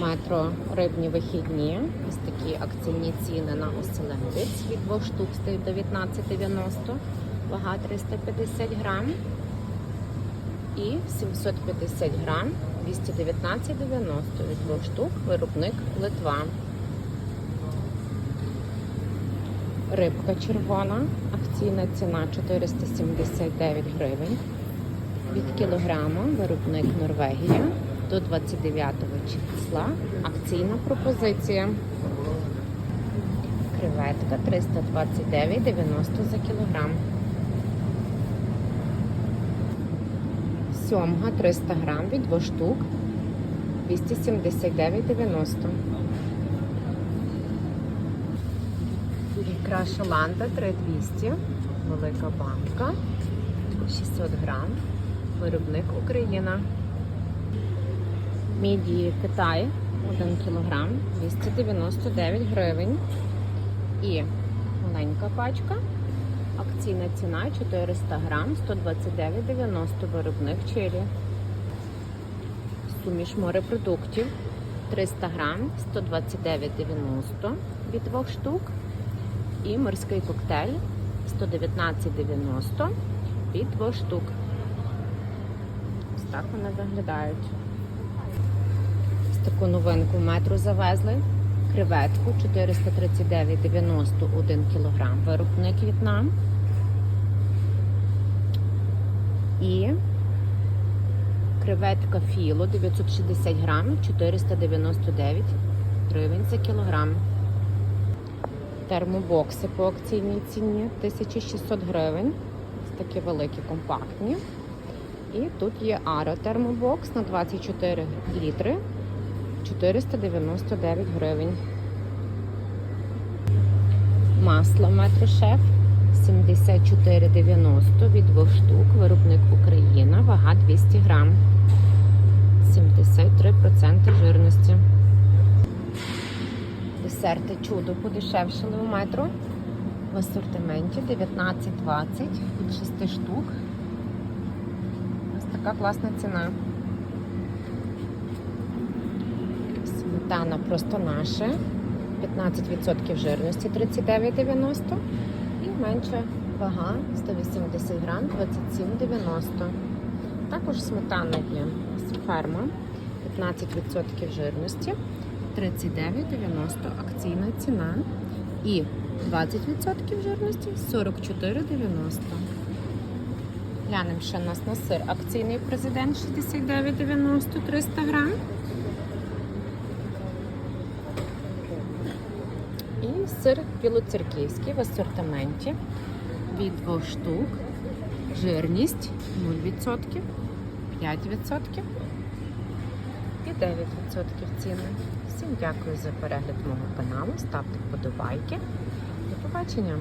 Метро рибні вихідні. Ось такі акційні ціни на оселедець. Від двох штук стоїть 19,90, вага 350 грам. І 750 грам 219,90 від двох штук. Виробник Литва. Рибка червона. Акційна ціна 479 гривень. Від кілограма виробник Норвегія до 29 числа. Акційна пропозиція. Креветка 329,90 за кілограм. Сьомга 300 грам від 2 штук 279,90. Ікра шаланда 3200, велика банка 600 грам. Виробник Україна. Мідії Китай 1 кг 299 гривень. І маленька пачка. Акційна ціна 400 грам 129,90 виробник чилі. Суміш морепродуктів 300 грам 129,90 від двох штук. І морський коктейль 119,90 від двох штук. Ось так вони виглядають. Таку новинку в метро завезли. Креветку 439,90 1 кг. Виробник В'єтнам. І креветка філо 960 грам 499 гривень за кілограм. Термобокси по акційній ціні 1600 гривень. Ось такі великі, компактні. І тут є Ара термобокс на 24 літри 499 гривень. Масло метрошеф 74,90 від двох штук. Виробник Україна, вага 200 грам. 73% жирності. Десерти чудо подешевшили у метро. В асортименті 19,20 від 6 штук. Ось така класна ціна. Сметана просто наша. 15% жирності 39,90 і менша вага 180 грам 27,90. Також сметана є ферма 15% жирності 39,90 акційна ціна. І 20% жирності 44,90. Глянемо ще у нас на сир. Акційний президент 69,90 300 грам. І сир білоцерківський в асортименті від двох штук. Жирність 0%, 5% і 9% ціни. Всім дякую за перегляд мого каналу. Ставте вподобайки. До побачення!